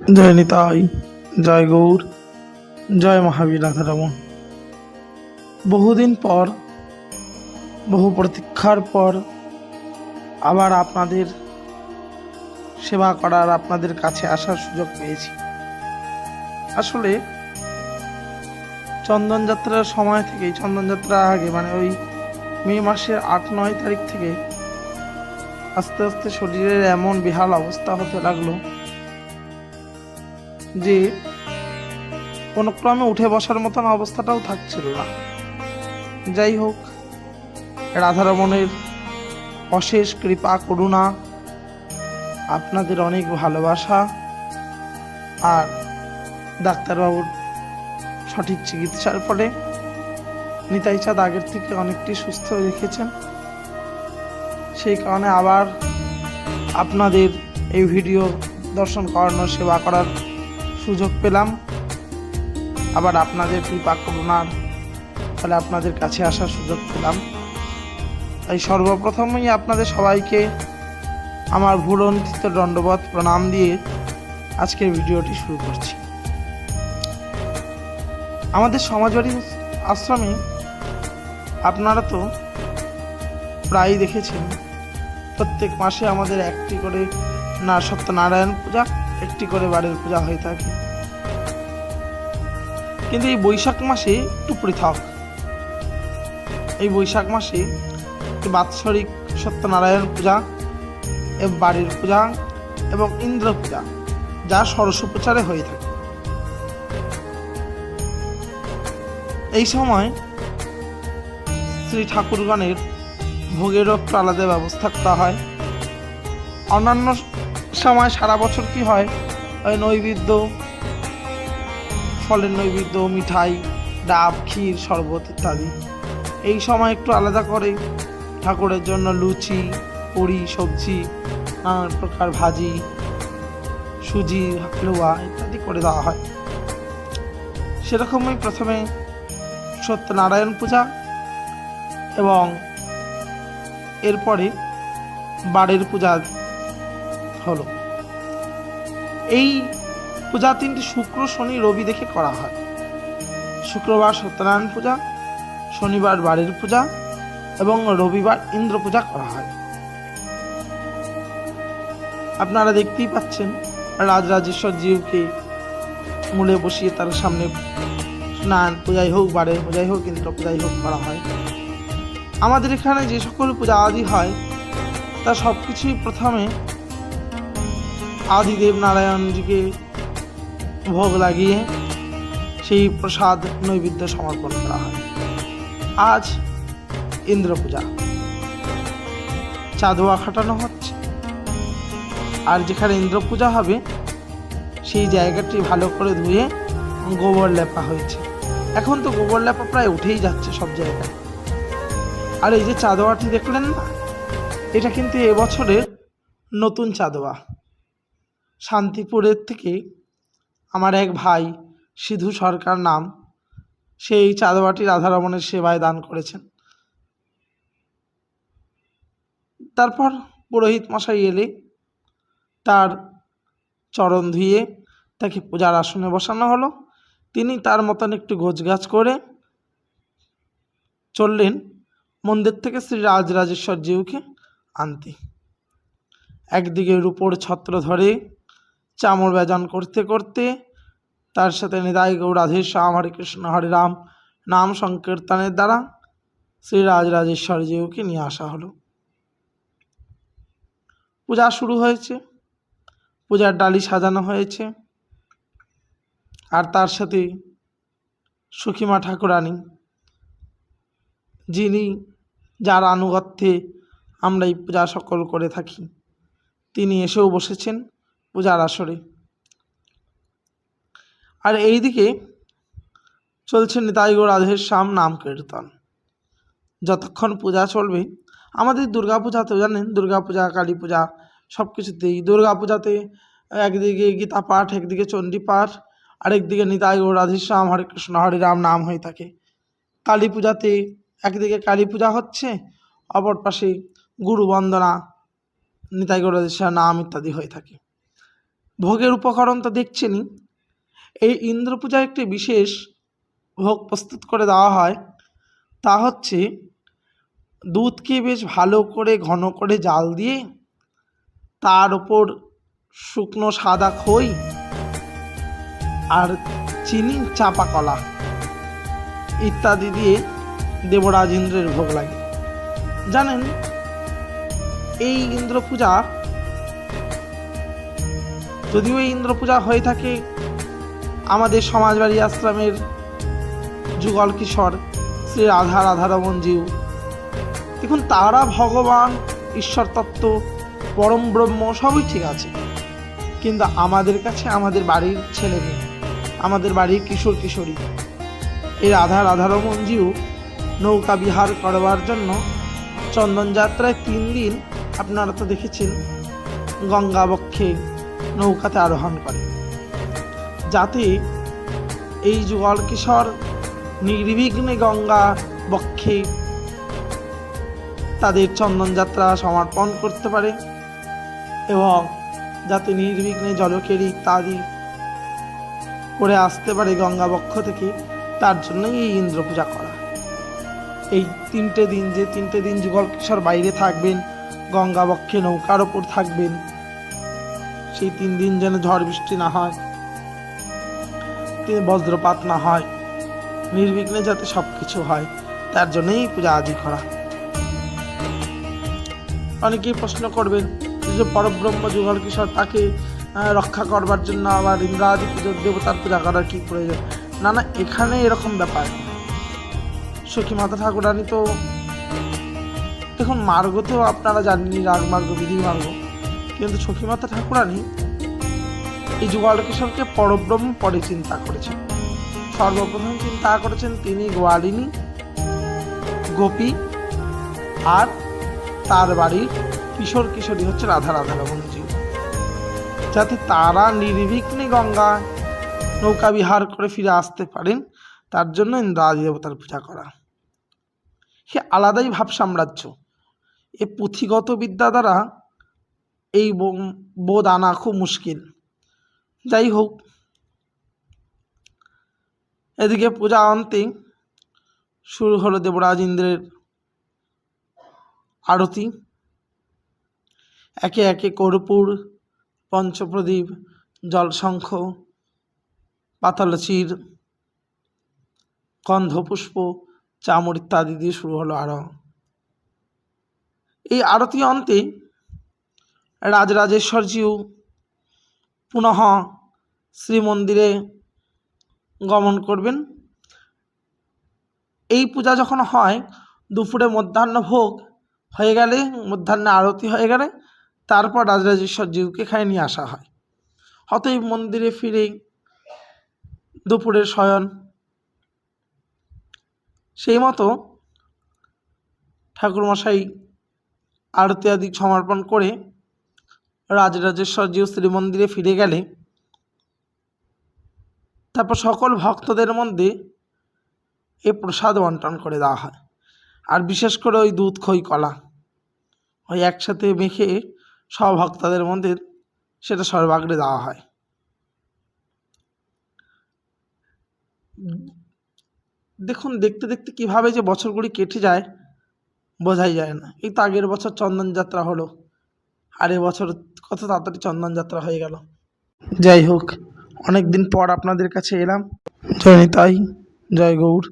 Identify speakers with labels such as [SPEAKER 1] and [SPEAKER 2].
[SPEAKER 1] জয় নিতাই, জয় গৌর, জয় মহাবীর রাধারমন বহুদিন পর, বহু প্রতীক্ষার পর আবার আপনাদের সেবা করার আপনাদের কাছে আসার সুযোগ পেয়েছি। আসলে চন্দন যাত্রার সময় থেকেই, চন্দন যাত্রার আগে মানে ওই মে মাসের আট নয় তারিখ থেকে আস্তে আস্তে শরীরের এমন বেহাল অবস্থা হতে লাগল যে কোনো ক্রমে উঠে বসার মতন অবস্থাটাও থাকছিল না। যাই হোক, রাধারমণের অশেষ কৃপা, করুণা, আপনাদের অনেক ভালোবাসা আর ডাক্তারবাবুর সঠিক চিকিৎসার ফলে নিতাই চাঁদ আগের থেকে অনেকটি সুস্থ রেখেছেন। সেই কারণে আবার আপনাদের এই ভিডিও দর্শন করানোর, সেবা করার সুযোগ পেলাম। আবার আপনাদের কৃপা করুণার? ফলে আপনাদের কাছে আসার সুযোগ পেলাম। তাই সর্বপ্রথমেই আপনাদের সবাইকে আমার ভুলন্তিত দণ্ডবত প্রণাম দিয়ে আজকের ভিডিওটি শুরু করছি। আমাদের সমাজবাড়ি আশ্রমে আপনারা তো প্রায়ই দেখেছেন, প্রত্যেক মাসে আমাদের একটি করে না সত্যনারায়ণ পূজা, একটি করে বাড়ির পূজা হয়ে থাকে। কিন্তু এই বৈশাখ মাসে একটু পৃথক। এই বৈশাখ মাসে বাৎসরিক সত্যনারায়ণ পূজা বাড়ির পূজা এবং ইন্দ্র পূজা, যা ষোড়শোপচারে হয়ে থাকে। এই সময় শ্রী ঠাকুরগণের ভোগেরও একটু আলাদা ব্যবস্থা করা হয়। অন্যান্য সময় সারা বছর কি হয়? ওই নৈবেদ্য ফলের নৈবেদ্য, মিঠাই, ডাব, ক্ষীর, শরবত ইত্যাদি। এই সময় একটু আলাদা করে। ঠাকুরের জন্য লুচি, পুরি, সবজি, নানান প্রকার ভাজি, সুজি, হালুয়া ইত্যাদি করে দেওয়া হয়। সেরকমই প্রথমে সত্যনারায়ণ পূজা এবং এরপরে বাড়ির পূজা হলো। এই পূজা তিনটি শুক্র, শনি, রবি দেখে করা হয়। শুক্রবার সত্যনারায়ণ পূজা, শনিবার বাড়ির পূজা এবং রবিবার ইন্দ্র পূজা করা হয়। আপনারা দেখতেই পাচ্ছেন, রাজরাজেশ্বর জীবকে মূলে বসিয়ে তার সামনে স্নান, পূজাই হোক বাড়ির পূজাই হোক, ইন্দ্র পূজাই হোক করা হয়। আমাদের এখানে যে সকল পূজা আদি হয়, তা সব কিছুই প্রথমে আদিদেব নারায়ণজিকে ভোগ লাগিয়ে সেই প্রসাদ নৈবেদ্য সমর্পণ করা হয়। আজ ইন্দ্র পূজা। চাঁদোয়া খাটানো হচ্ছে। আর যেখানে ইন্দ্র পূজা হবে, সেই জায়গাটি ভালো করে ধুয়ে গোবর লেপা হয়েছে। এখন তো গোবর লেপা প্রায় উঠেই যাচ্ছে সব জায়গায়। আর এই যে চাঁদোয়াটি দেখলেন না, এটা কিন্তু এবছরের নতুন চাঁদোয়া। শান্তিপুরের থেকে আমার এক ভাই, সিধু সরকার নাম, সেই চাঁদোয়াটি রাধারমণের সেবায় দান করেছেন। তারপর পুরোহিত মশাই এলে, তার চরণ ধুয়ে তাকে পূজার আসনে বসানো হলো। তিনি তার মতন একটু গোছগাছ করে চললেন মন্দির থেকে শ্রী রাজরাজেশ্বর জিউকে আনতে। একদিকে রূপোর ছত্র ধরে চামর বেজন করতে করতে তার সাথে নিদায় গৌরাধের শ্যাম, হরে কৃষ্ণ, হরে রাম নাম সংকীর্তনের দ্বারা শ্রী রাজরাজেশ্বর জিউকে নিয়ে আসা হলো। পূজা শুরু হয়েছে, পূজার ডালি সাজানো হয়েছে আর তার সাথে সখীমা ঠাকুরানী, যিনি যার আনুগত্যে আমরা এই পূজা সকল করে থাকি, তিনি এসেও বসেছেন। পূজার আসরে। আর এইদিকে চলছে নিতাইগো রাধের শ্যাম নাম কীর্তন। যতক্ষণ পূজা চলবে, আমাদের দুর্গা পূজা তো জানেন দুর্গা পূজা কালী পূজা সব কিছুতেই দুর্গা পূজাতে একদিকে গীতা পাঠ, একদিকে চণ্ডী পাঠ, আরেকদিকে নিতাই ও রাধেশ্যাম হরে কৃষ্ণ, হরে রাম নাম হয়ে থাকে। কালী পূজাতে একদিকে কালী পূজা হচ্ছে, অপর পাশে গুরু বন্দনা নিতাই গৌর রাধেশ্যাম নাম ইত্যাদি হয়ে থাকে। ভোগের উপকরণ তো দেখছেনই। এই ইন্দ্র পূজায় একটি বিশেষ ভোগ প্রস্তুত করে দেওয়া হয়। তা হচ্ছে, দুধকে বেশ ভালো করে ঘন করে জাল দিয়ে, তার ওপর শুকনো সাদা খই আর চিনি, চাপা কলা ইত্যাদি দিয়ে দেবরাজ ইন্দ্রের ভোগ লাগে। জানেন, এই ইন্দ্র পূজা যদিও এই ইন্দ্র পূজা হয়ে থাকে আমাদের সমাজবাড়ি আশ্রমের যুগল কিশোর শ্রী রাধা রাধারমন জিউ দেখুন, তারা ভগবান ঈশ্বর তত্ত্ব পরম ব্রহ্ম, সবই ঠিক আছে। কিন্তু আমাদের কাছে আমাদের বাড়ির ছেলে মেয়ে, আমাদের বাড়ির কিশোর কিশোরী, এই রাধা রাধারমন জিউ নৌকা বিহার করবার জন্য চন্দন যাত্রায় তিন দিন, আপনারা তো দেখেছেন, গঙ্গা বক্ষে নৌকাতে আরোহণ করে। যাতে এই যুগল কিশোর নির্বিঘ্নে গঙ্গা বক্ষে তাদের চন্দনযাত্রা সমর্পণ করতে পারে এবং যাতে নির্বিঘ্নে জলকেরি ইত্যাদি করে আসতে পারে গঙ্গা বক্ষ থেকে, তার জন্যই এই ইন্দ্র পূজা করা। এই তিনটে দিন, যে তিনটে দিন যুগল কিশোর বাইরে থাকবেন, গঙ্গা বক্ষে নৌকার ওপর থাকবেন সেই তিন দিন যেন ঝড় বৃষ্টি না হয় বজ্রপাত না হয়, নির্বিঘ্নে যাতে সব কিছু হয়, তার জন্যই পূজা আজই করা। অনেকেই প্রশ্ন করবেন যে পরব্রহ্ম যুগল কিশোর তাকে রক্ষা করবার জন্য আবার ইন্দ্রাদি পুজোর দেবতার পূজা করার কি প্রয়োজন? না না, এখানে এরকম ব্যাপার। সখী মাতা ঠাকুরানি তো, দেখুন, মার্গ তো আপনারা জানেনই, রাগ মার্গ, বিধি মার্গ। কিন্তু সখী মাতা ঠাকুরানি এই যুগল কিশোরকে পরব্রহ্ম পরে চিন্তা করেছেন। সর্বপ্রথম চিন্তা করেছেন তিনি গোয়ালিনী, গোপী আর তার বাড়ির কিশোর কিশোরী হচ্ছে রাধা রাধা রমনজি যাতে তারা নির্বিঘ্নে গঙ্গা নৌকা বিহার করে ফিরে আসতে পারেন, তার জন্য ইন্দ্রাদি দেবতার পূজা করা। সে আলাদাই ভাব সাম্রাজ্য। এ পুঁথিগত বিদ্যা দ্বারা এই বোধ আনা খুব মুশকিল। যাই হোক এদিকে পূজা অন্তে শুরু হলো দেবরাজ ইন্দ্রের আরতি। একে একে কর্পূর, পঞ্চপ্রদীপ, জলশঙ্খ, পাতালচির গন্ধপুষ্প চামর ইত্যাদি দিয়ে শুরু হলো আরও এই আরতি অন্তে রাজরাজেশ্বরজিও পুনঃ শ্রীমন্দিরে গমন করবেন। এই পূজা যখন হয়, দুপুরে মধ্যাহ্ন ভোগ হয়ে গেলে, মধ্যাহ্নে আরতি হয়ে গেলে, তারপর রাজরাজেশ্বর জিউকে খাই নিয়ে আসা হয়। অতএব মন্দিরে ফিরে দুপুরের শয়ন সেই মতো ঠাকুরমশাই আরতি আদি সমর্পণ করে রাজরাজেশ্বর জিউ শ্রীমন্দিরে ফিরে গেলে, তারপর সকল ভক্তদের মধ্যে এ প্রসাদ বন্টন করে দেওয়া হয়। আর বিশেষ করে ওই দুধ, খই, কলা, ওই একসাথে মেখে সব ভক্তদের মধ্যে সেটা সর্বাগ্রে দেওয়া হয়। দেখুন, দেখতে দেখতে কীভাবে যে বছরগুলি কেটে যায়, বোঝাই যায় না। এই তো আগের বছর চন্দন যাত্রা হলো। আর এবছর কত তাড়াতাড়ি চন্দন যাত্রা হয়ে গেল। যাই হোক অনেক দিন পর আপনাদের কাছে এলাম। জয় নিতাই, জয় গৌর।